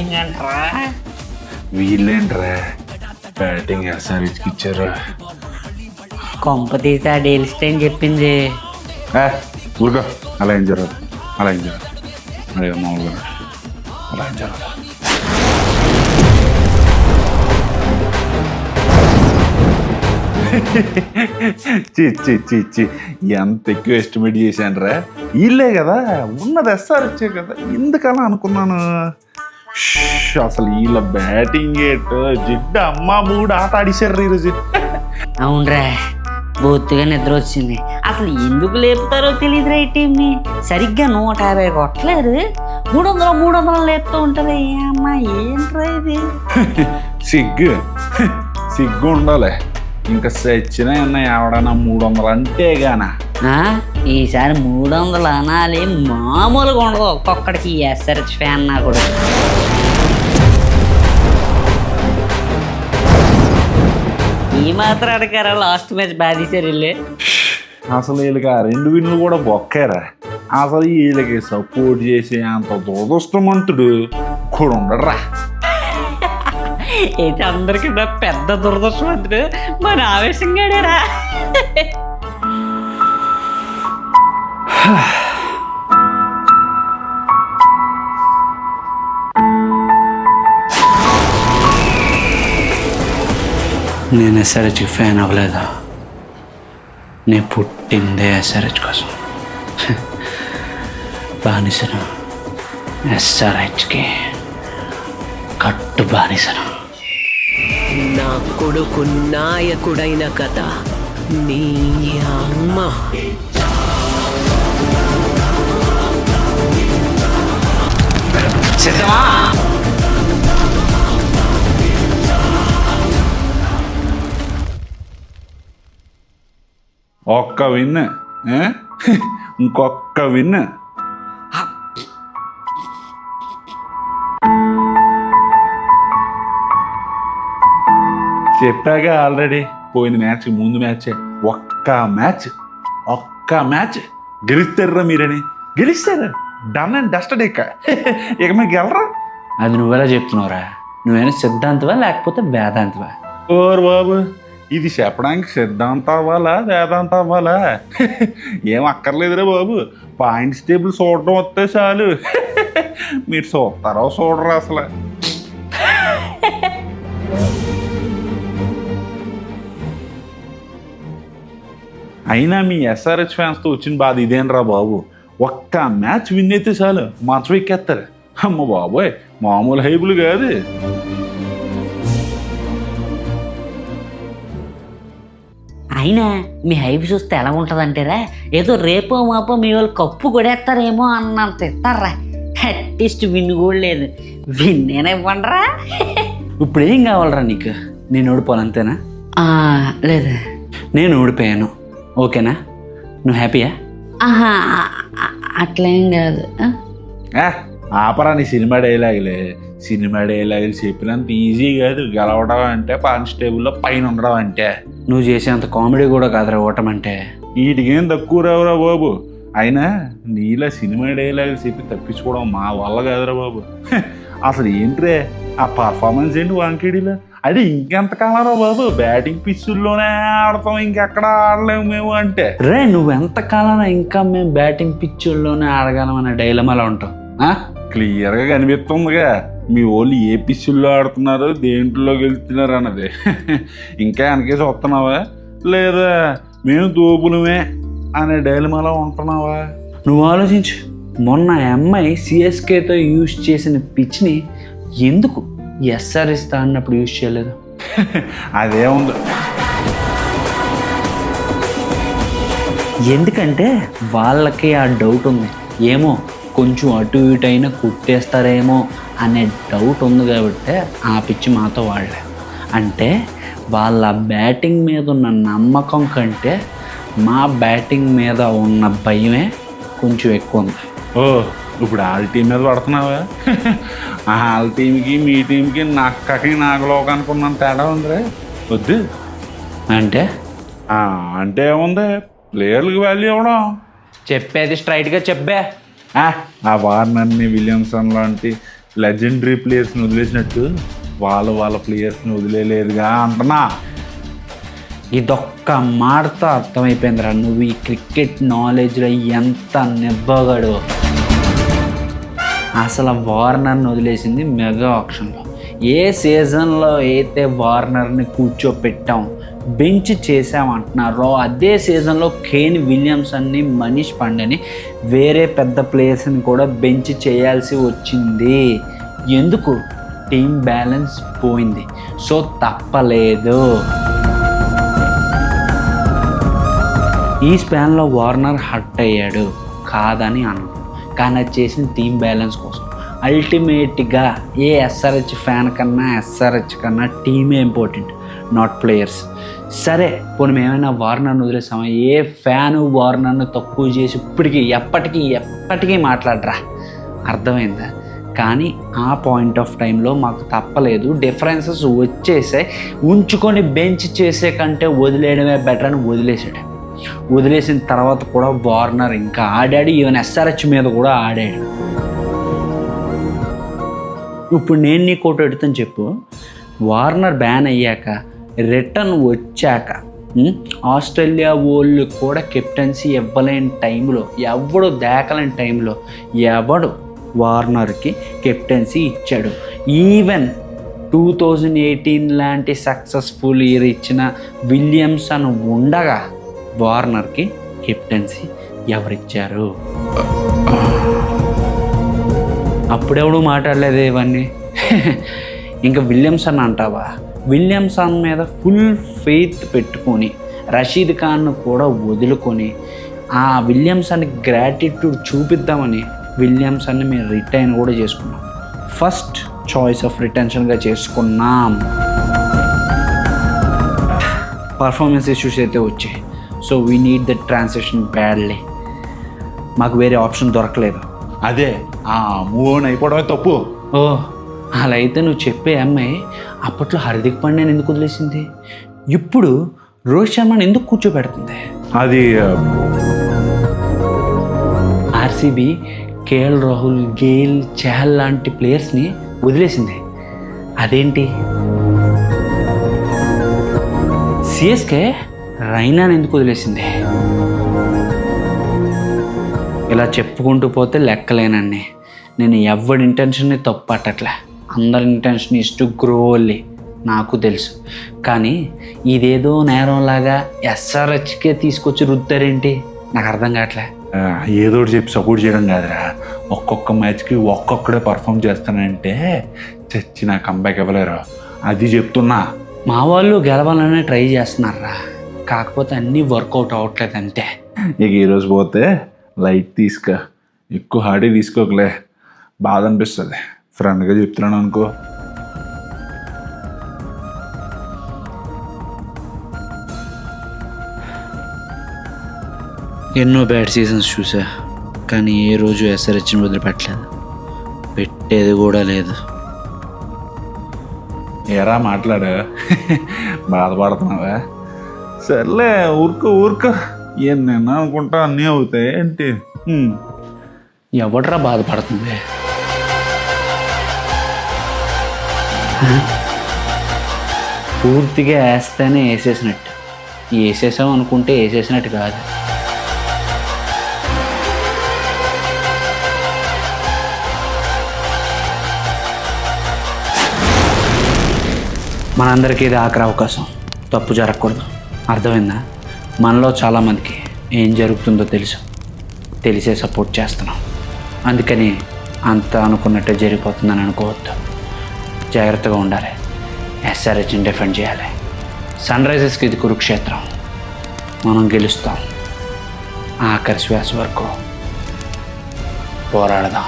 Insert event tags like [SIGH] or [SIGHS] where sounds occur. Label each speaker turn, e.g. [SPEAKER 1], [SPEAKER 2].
[SPEAKER 1] Bowling అంటారా
[SPEAKER 2] వీళ్ళేంట్రా batting ఎస్ఆర్హెచ్కి ఇచ్చారు.
[SPEAKER 1] కొంప తీసా డేల్ స్టైన్ చెప్పింది
[SPEAKER 2] ఊరుకో. అలా ఏం జరగదు. అలా ఏం జరగదు. అదే మామూలుగా. అలా ఏం జరగదు. చి చి చి చి. ఎంత ఎక్కువ ఎస్టిమేట్ చేశాను వీళ్ళే కదా. ఉన్నది ఎస్ఆర్ వచ్చే కదా. ఎందుకలా అనుకున్నాను? అసలు వీళ్ళ బ్యాటింగ్ జిడ్డ అమ్మ మూడు ఆట ఆడిశారు ఈరోజు.
[SPEAKER 1] అవునరా బొత్తుగా నిద్ర వచ్చింది. అసలు ఎందుకు లేపుతారో తెలియదురా ఈ టీంని సరిగ్గా నూట యాభై కొట్టలేదు. మూడు వందలు మూడు వందలు లేపుతూ ఉంటుంది. అమ్మా ఏంట్రా ఇది?
[SPEAKER 2] సిగ్గు. సిగ్గు ఉండాలి. ఇంకా సచ్చిన ఎవడన్నా మూడు వందలు అంటే గాన?
[SPEAKER 1] ఆ, ఈసారి మూడు వందలు అనాలి. మామూలుగా ఉండదు. ఒక్కొక్కడికి ఎస్ఆర్హెచ్ ఫ్యాన్ నా కూడా. ఈ మాత్రం అడగారా? లాస్ట్ మ్యాచ్ బాగా తీసారు వీళ్ళు.
[SPEAKER 2] అసలు వీళ్ళకి ఆ రెండు విన్లు కూడా బొక్కారా అసలు వీళ్ళకి సపోర్ట్ చేసే అంత దురదృష్టమంతుడు కూడా ఉండరా
[SPEAKER 1] అయితే [LAUGHS] అందరికన్నా పెద్ద దురదృష్టవంతుడు? మన ఆవేశంగాడేరా. [SIGHS] [LAUGHS] నేను ఎస్ఆర్హెచ్కి ఫ్యాన్ అవ్వలేదా? నేను పుట్టిందే ఎస్ఆర్హెచ్ కోసం. [LAUGHS] బానిసను. ఎస్ఆర్హెచ్కి కట్టు బానిసను.
[SPEAKER 3] నా కొడుకు నాయకుడైన కథ నీ అమ్మ.
[SPEAKER 1] సిద్ధమా?
[SPEAKER 2] ఒక్క విన్? ఇంకొక్క విన్. చెప్పాగా ఆల్రెడీ. పోయిన మ్యాచ్ ముందు మ్యాచ్. ఒక్క మ్యాచ్ ఒక్క మ్యాచ్ గెలుస్తారా మీరని? గెలిస్తారు? డన్ అండ్ డస్టెడ్ ఇక ఇక మీరు గెలరా?
[SPEAKER 1] అది నువ్వెలా చెప్తున్నావురా? నువ్వేనా సిద్ధాంతవా లేకపోతే వేదాంతవా?
[SPEAKER 2] ఓర్ బాబు. ఇది చెప్పడానికి సిద్ధాంతం అవ్వాలా? వేదాంతం అవ్వాలా? ఏం అక్కర్లేదురా బాబు. పాయింట్స్ టేబుల్ చూడడం వస్తే చాలు. మీరు చూస్తారో చూడరు అసలు. అయినా మీ ఎస్ఆర్హెచ్ ఫ్యాన్స్తో వచ్చిన బాధ ఇదేనరా బాబు. ఒక్క మ్యాచ్ విన్ అయితే చాలు. మంచం ఎక్కేస్తారు. అమ్మ బాబోయ్ మామూలు హైబులు కాదు.
[SPEAKER 1] అయినా మీ హైప్ చూస్తే ఎలా ఉంటుంది అంటారా ఏదో రేపో మాపో మీ వాళ్ళు కప్పు కొడేస్తారేమో అన్నంత ఇస్తారా? అట్లీస్ట్ విన్ కూడా లేదు. విన్ నేనే ఇవ్వండిరా? ఇప్పుడు ఏం కావాలరా నీకు? నేను ఓడిపోను అంతేనా? లేదు. నేను ఓడిపోయాను. ఓకేనా? నువ్వు హ్యాపీయా? ఆహా అట్లేం కాదు.
[SPEAKER 2] ఆపరా నీ సినిమా డైలాగులే. సినిమా డైలాగులు చెప్పినంత ఈజీ కాదు. గెలవడం అంటే కానిస్టేబుల్లో పైన ఉండడం అంటే.
[SPEAKER 1] నువ్వు చేసేంత కామెడీ కూడా కాదురా ఓటమంటే
[SPEAKER 2] వీటికేం తక్కువ రావురా బాబు? అయినా నీలా సినిమా డైలాగులు చెప్పి తప్పించుకోవడం మా వల్ల కాదురా బాబు. అసలు ఏంట్రే? ఆ పర్ఫార్మెన్స్ ఏంటి వాంకేడీలో? అది ఇంకెంతకాలరా బాబు? బ్యాటింగ్ పిచ్చుల్లోనే ఆడతాం ఇంకెక్కడ ఆడలేము మేము అంటే.
[SPEAKER 1] రే నువ్వు ఎంతకాలం ఇంకా మేము బ్యాటింగ్ పిచ్చుల్లోనే ఆడగలమనే డైలమాలో ఉంటాం. ఆ?
[SPEAKER 2] క్లియర్గా కనిపిస్తుందిగా. మీ వాళ్ళు ఏ పిచ్చుల్లో ఆడుతున్నారు దేంట్లో గెలుస్తున్నారు అన్నది. [LAUGHS] ఇంకా వెనకేసి వస్తున్నావా? లేదా మేము దోపులమే అనే డైలమాలో ఉంటున్నావా?
[SPEAKER 1] నువ్వు ఆలోచించు. మొన్న అమ్మాయి సిఎస్కేతో యూజ్ చేసిన పిచ్ని ఎందుకు ఎస్ఆర్ ఇస్తా అన్నప్పుడు యూజ్ చేయలేదు? [LAUGHS]
[SPEAKER 2] అదే ఉంది.
[SPEAKER 1] ఎందుకంటే వాళ్ళకి ఆ డౌట్ ఉంది. ఏమో కొంచెం అటు ఇటు అయినా కుట్టేస్తారేమో అనే డౌట్ ఉంది కాబట్టి ఆ పిచ్చి మాతో వాడలే. అంటే వాళ్ళ బ్యాటింగ్ మీద ఉన్న నమ్మకం కంటే మా బ్యాటింగ్ మీద ఉన్న భయమే కొంచెం ఎక్కువ ఉంది.
[SPEAKER 2] ఓ ఇప్పుడు వాళ్ళ టీం మీద పడుతున్నావా? [LAUGHS] వాళ్ళ టీంకి మీ టీంకి నక్కకి నాగలోకానికి ఉన్నంత తేడా ఉందిరే. వద్దు.
[SPEAKER 1] అంటే?
[SPEAKER 2] ఆ, అంటే ఏముంది? ప్లేయర్లకు వాల్యూ ఇవ్వడం.
[SPEAKER 1] చెప్పేది స్ట్రైట్గా చెప్పే.
[SPEAKER 2] ఆ, ఆ వార్నర్ని విలియమ్సన్ లాంటి లెజెండరీ ప్లేయర్స్ని వదిలేసినట్టు వాళ్ళు వాళ్ళ ప్లేయర్స్ని వదిలేలేదుగా అంటున్నా.
[SPEAKER 1] ఇదొక్క మాటతో అర్థమైపోయిందిరా నువ్వు ఈ క్రికెట్ నాలెడ్జ్లో ఎంత నిబ్బగాడు. అసలు వార్నర్ని వదిలేసింది మెగా ఆప్షన్లో. ఏ సీజన్లో అయితే వార్నర్ని కూర్చోపెట్టాం బెంచ్ చేసామంటున్నారో అదే సీజన్లో కేన్ విలియమ్సన్ని మనీష్ పాండేని వేరే పెద్ద ప్లేయర్స్ని కూడా బెంచ్ చేయాల్సి వచ్చింది. ఎందుకు? టీం బ్యాలెన్స్ పోయింది. సో తప్పలేదు. ఈ స్పాన్లో వార్నర్ హట్ అయ్యాడు. కాదని అన్నాను కానీ అది చేసిన టీం బ్యాలెన్స్ కోసం. అల్టిమేట్గా ఏ ఎస్ఆర్హెచ్ ఫ్యాన్ కన్నా ఎస్ఆర్హెచ్ కన్నా టీమే ఇంపార్టెంట్. నాట్ ప్లేయర్స్ సరే పోనీ మేమైనా వార్నర్ను వదిలేసామా? ఏ ఫ్యాన్ వార్నర్ను తక్కువ చేసి ఇప్పటికీ ఎప్పటికీ ఎప్పటికీ మాట్లాడరా? అర్థమైందా? కానీ ఆ పాయింట్ ఆఫ్ టైంలో మాకు తప్పలేదు. డిఫరెన్సెస్ వచ్చేసే ఉంచుకొని బెంచ్ చేసే కంటే వదిలేయడమే బెటర్ అని వదిలేసాడు వదిలేసిన తర్వాత కూడా వార్నర్ ఇంకా ఆడాడు. ఈవెన్ ఎస్ఆర్హెచ్ మీద కూడా ఆడాడు. ఇప్పుడు నేను నీ కోట ఎడుతని చెప్పు. వార్నర్ బ్యాన్ అయ్యాక రిటర్న్ వచ్చాక ఆస్ట్రేలియా వాళ్ళు కూడా కెప్టెన్సీ ఇవ్వలేని టైంలో ఎవడు దాకలేని టైంలో ఎవడు వార్నర్కి కెప్టెన్సీ ఇచ్చాడు. ఈవెన్ టూ థౌజండ్ ఎయిటీన్ లాంటి సక్సెస్ఫుల్ ఇయర్ ఇచ్చిన విలియమ్స్ అని ఉండగా వార్నర్కి కెప్టెన్సీ ఎవరిచ్చారు? అప్పుడెవడు మాట్లాడలేదు ఇవన్నీ? [LAUGHS] ఇంకా విలియమ్సన్ అంటావా? విలియమ్సన్ మీద ఫుల్ ఫెయిత్ పెట్టుకొని రషీద్ ఖాన్ను కూడా వదులుకొని ఆ విలియమ్సన్ గ్రాటిట్యూడ్ చూపిద్దామని విలియమ్సన్ని మేము రిటైన్ కూడా చేసుకున్నాం. ఫస్ట్ చాయిస్ ఆఫ్ రిటెన్షన్గా చేసుకున్నాం. పర్ఫార్మెన్స్ ఇష్యూస్ అయితే వచ్చాయి. So we need the transaction badly మాకు వేరే ఆప్షన్ దొరకలేదు.
[SPEAKER 2] అదే ఆ మూవ్ ఆన్ అయిపోవడమే తప్పు.
[SPEAKER 1] ఓ అలా అయితే నువ్వు చెప్పే అమ్మాయి అప్పట్లో హార్దిక్ పాండ్యాని ఎందుకు వదిలేసింది? ఇప్పుడు రోహిత్ శర్మని ఎందుకు కూర్చోబెడుతుంది?
[SPEAKER 2] అది
[SPEAKER 1] RCB KL Rahul Gayle Chahal లాంటి ప్లేయర్స్ని వదిలేసింది. అదేంటి? సిఎస్కే రైనాని ఎందుకు వదిలేసింది? ఇలా చెప్పుకుంటూ పోతే లెక్కలేనండి నేను ఎవరి ఇంటెన్షన్ని తప్పు పట్టట్లే. అందరి intention is to grow only నాకు తెలుసు. కానీ ఇదేదో నేరంలాగా ఎస్ఆర్హెచ్కే తీసుకొచ్చి రుద్దారేంటి? నాకు అర్థం కావట్లే.
[SPEAKER 2] ఏదో చెప్పి సపోర్ట్ చేయడం కాదురా. ఒక్కొక్క మ్యాచ్కి ఒక్కొక్కడే పర్ఫామ్ చేస్తానంటే చచ్చి నా కంబ్యాక్ ఇవ్వలేరు. అది చెప్తున్నా.
[SPEAKER 1] మా వాళ్ళు గెలవాలనే ట్రై చేస్తున్నారా? కాకపోతే అన్నీ వర్కౌట్ అవ్వట్లేదు అంతే
[SPEAKER 2] ఇక ఈరోజు పోతే లైట్ తీసుకో. ఎక్కువ హార్డీ తీసుకోకలే. బాధ అనిపిస్తుంది. ఫ్రెండ్గా చెప్తున్నాను అనుకో.
[SPEAKER 1] ఎన్నో బ్యాడ్ సీజన్స్ చూసా కానీ ఏ రోజు ఎస్ఆర్హెచ్ని వదిలిపెట్టలేదు. పెట్టేది కూడా లేదు.
[SPEAKER 2] ఏరా మాట్లాడు? బాధపడుతున్నావా? సర్లే ఊరుకో ఊరుకో. ఏం నేను అనుకుంటా అన్నీ అవుతాయి ఏంటి.
[SPEAKER 1] ఎవడరా బాధపడుతుంది? పూర్తిగా వేస్తేనే వేసేసినట్టు. వేసేసాం అనుకుంటే వేసేసినట్టు కాదు. మనందరికీ ఇది ఆఖరి అవకాశం. తప్పు జరగకూడదు. అర్థమైందా? మనలో చాలామందికి ఏం జరుగుతుందో తెలుసు. తెలిసే సపోర్ట్ చేస్తున్నాం. అందుకని అంత అనుకున్నట్టే జరిగిపోతుందని అనుకోవద్దు. జాగ్రత్తగా ఉండాలి. ఎస్ఆర్హెచ్ని డిఫెండ్ చేయాలి. సన్ రైజర్స్కి ఇది కురుక్షేత్రం. మనం గెలుస్తాం. ఆఖరి శ్వాస వరకు పోరాడదాం.